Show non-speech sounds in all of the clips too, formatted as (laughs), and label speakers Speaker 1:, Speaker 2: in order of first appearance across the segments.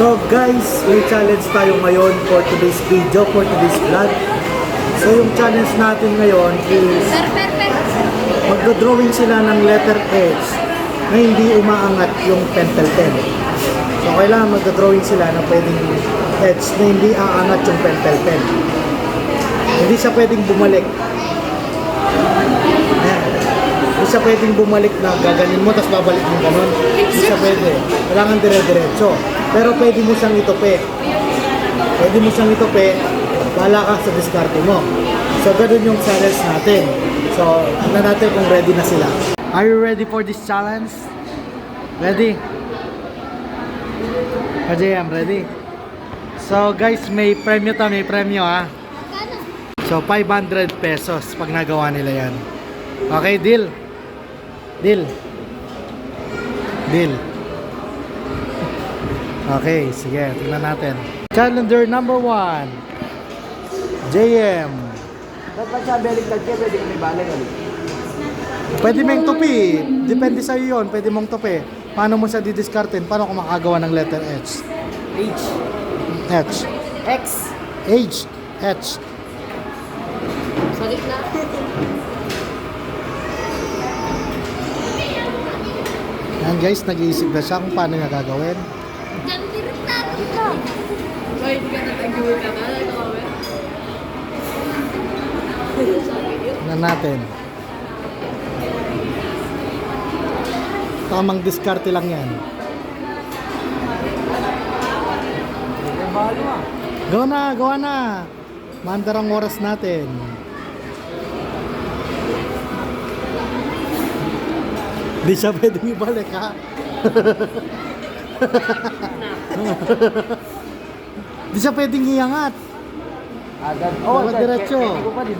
Speaker 1: So guys, may challenge tayo ngayon for today's video, for today's vlog. So yung challenge natin ngayon is magdodrawing sila ng letter H na hindi umaangat yung pentel pen. So kailangan magdodrawing sila na pwedeng H na hindi aangat yung pentel pen. Hindi siya pwedeng bumalik. Ayan. Hindi siya pwedeng bumalik na gaganin mo tapos babalik mo ganun. Hindi siya pwede. Kailangan dire-diretso. Pero pwede mo siyang itope. Pwede mo siyang itope. Bahala ka sa diskarte mo. So ganun yung challenge natin. So tignan natin kung ready na sila. Are you ready for this challenge? Ready? Kasi I'm ready. So guys, may premyo to, may premyo ha. So 500 pesos pag nagawa nila yan. Okay, deal? Deal? Deal? Okay, sige, tingnan natin. Calendar number 1. JM.
Speaker 2: Dapat siya baliktad ka, pwede kami balik ulit.
Speaker 1: Pwede mong tupi. Depende sa'yo yun. Pwede mong tupi. Paano mo siya didiskartin? Paano ko makagawa ng letter H?
Speaker 2: H.
Speaker 1: H.
Speaker 2: X.
Speaker 1: H. H.
Speaker 3: Balik na.
Speaker 1: Yan guys, nag-iisip na siya kung paano niya gagawin.
Speaker 3: Gantirin natin.
Speaker 1: Tamang diskarte lang yan. Gawa na, gawa na. Mandar ang oras natin. Di siya pwedeng ibalik ha. (laughs) Di siya pwedeng iangat.
Speaker 2: Agad.
Speaker 1: Dapat diretso.
Speaker 2: Pwede ko pa din.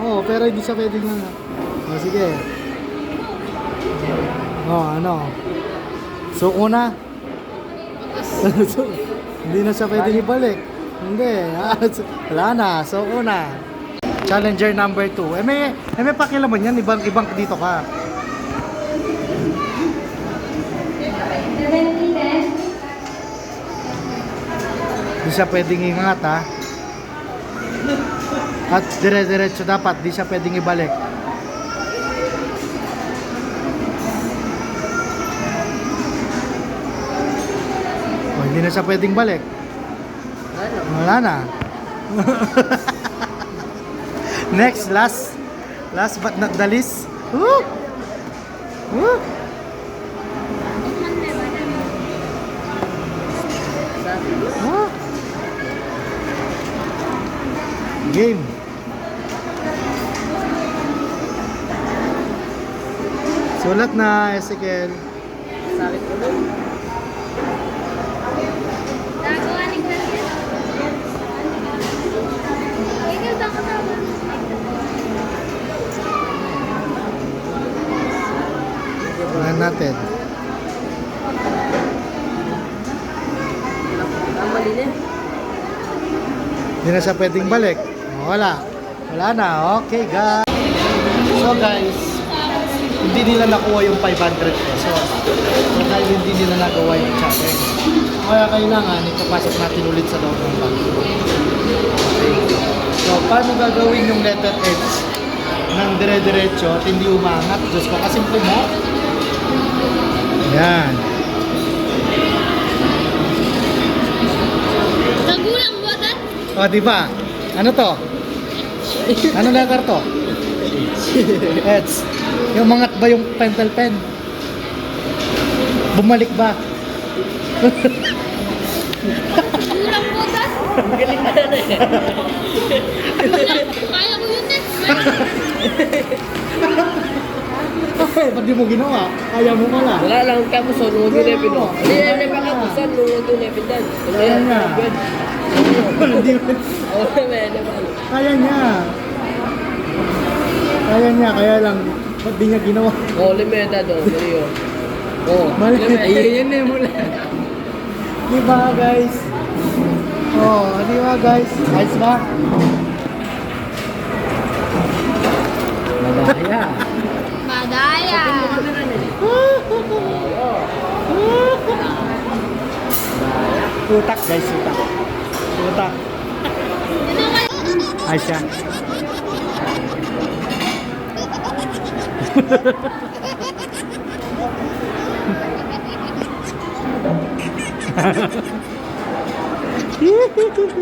Speaker 1: Oo, oh, pero hindi siya pwedeng iangat. O, sige. Oh, ano? Suko na. (laughs) So, hindi na siya pwedeng ibalik. Hindi. Ah, (laughs) Wala na. Suko na. Challenger number 2. Eh may, eh may pakilaman yan. Ibang, ibang dito ka. Hindi siya pwedeng ingat ha. At dire-diretso dapat. Di siya pwedeng ibalik. O, hindi na siya pwedeng balik. Wala na. (laughs) Next, last. Last but not the least. Woo! Woo! Game. Sulat na, Ezekiel.
Speaker 3: Ba kasama?
Speaker 1: Tingnan natin.
Speaker 2: Ang mali na.
Speaker 1: Hindi na siya pwedeng balik. Wala. Wala na. Okay, guys. So, guys, hindi nila nakuha yung 500 pesos. So, dahil hindi nila nagawa yung challenge. Kaya kailangan, ipapasok natin ulit sa loob ng bangko. Okay. So, paano gagawin yung letter H ng dire-diretso at hindi umangat? Diyos ko, kasimple mo. Yan.
Speaker 3: Nagulang mo agad?
Speaker 1: O, di ba? Ano to? Ano letter to? H. Yung mangat ba yung pentel pen? Bumalik ba?
Speaker 3: Nagulang mo agad?
Speaker 2: Galing na (laughs)
Speaker 1: Ba't di mo ginawa? Kaya mo pala.
Speaker 2: Wala lang kamu so nung doon epin mo. Hindi na pa sa nung doon epin dan.
Speaker 1: Kaya nga. Hindi mo-
Speaker 2: Oh, na?
Speaker 1: Kaya niya. Kaya niya, kaya lang, ba't di niya ginawa?
Speaker 2: Oh, limeta do, Mario. Oh,
Speaker 1: Mali.
Speaker 2: Ayun yun eh mula.
Speaker 1: Di ba, guys? Oh, di ba, guys? Ayos ba?
Speaker 3: Madaya.
Speaker 2: Oh.
Speaker 1: Utak guys, utak. Utak. Ay siya. (laughs)